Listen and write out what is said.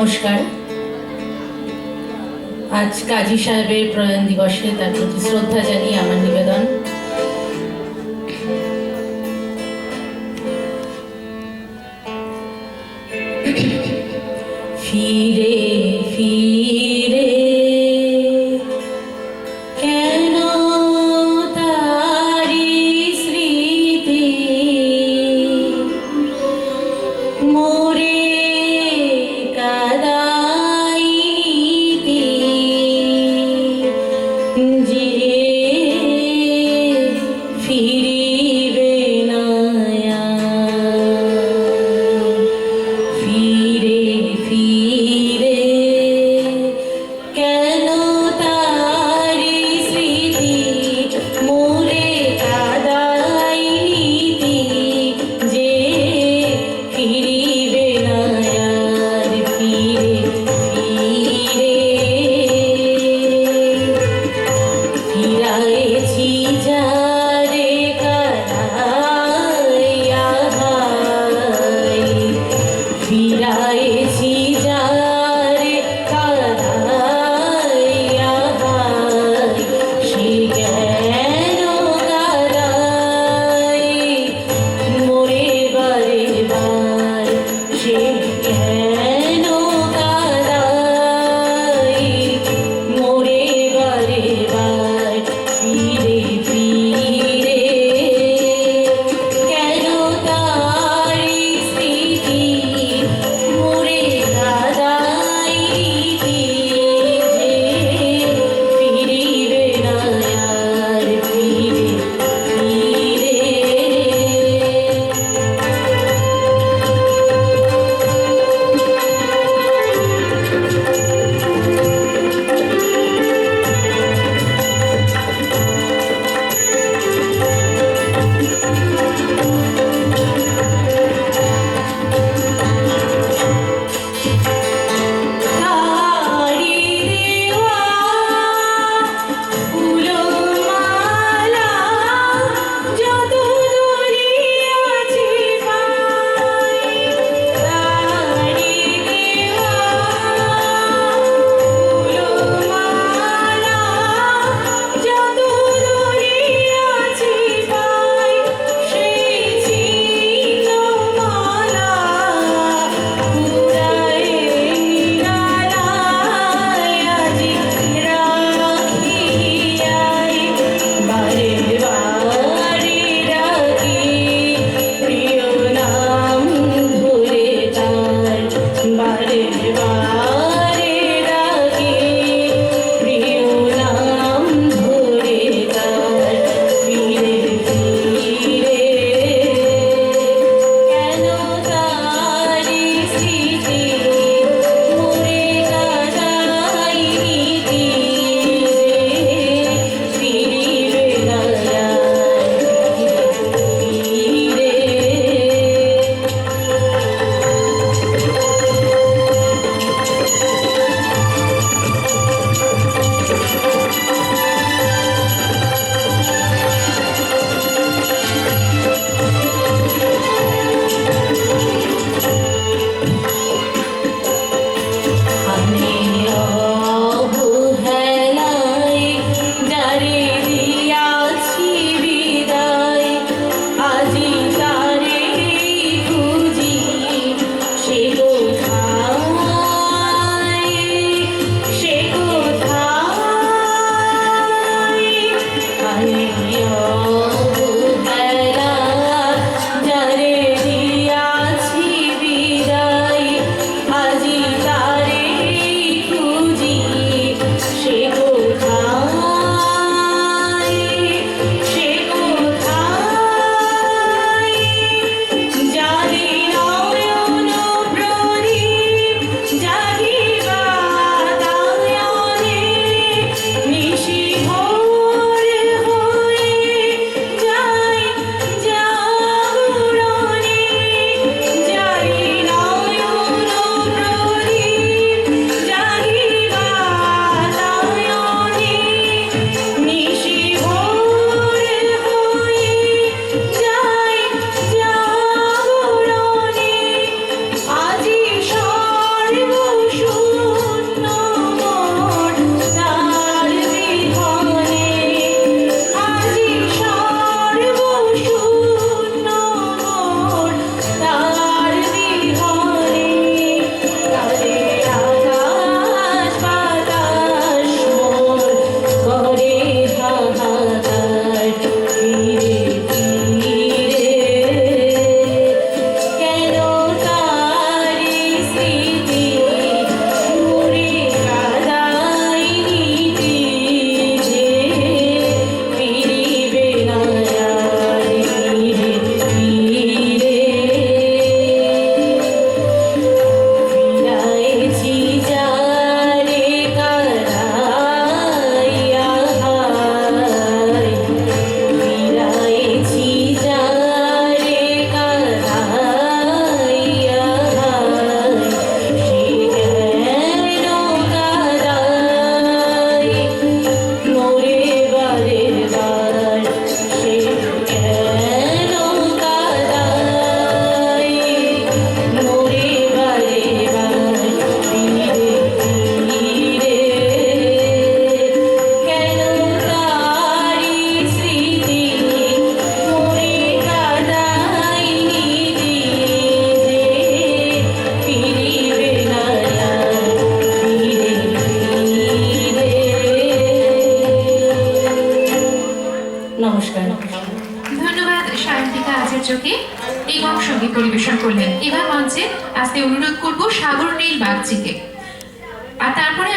নমস্কার। আজ কাজী সাহেবের প্রয়াণ দিবসে তার প্রতি শ্রদ্ধা জানিয়ে আমার নিবেদন। ফিরে ফিরে নমস্কার। ধন্যবাদ, সায়ন্তিকা আচার্যকে। এবং সংগীত পরিবেশন করলেন। এবার মঞ্চে আসতে অনুরোধ করব সাগর নীল বাগচিকে। আর তারপরে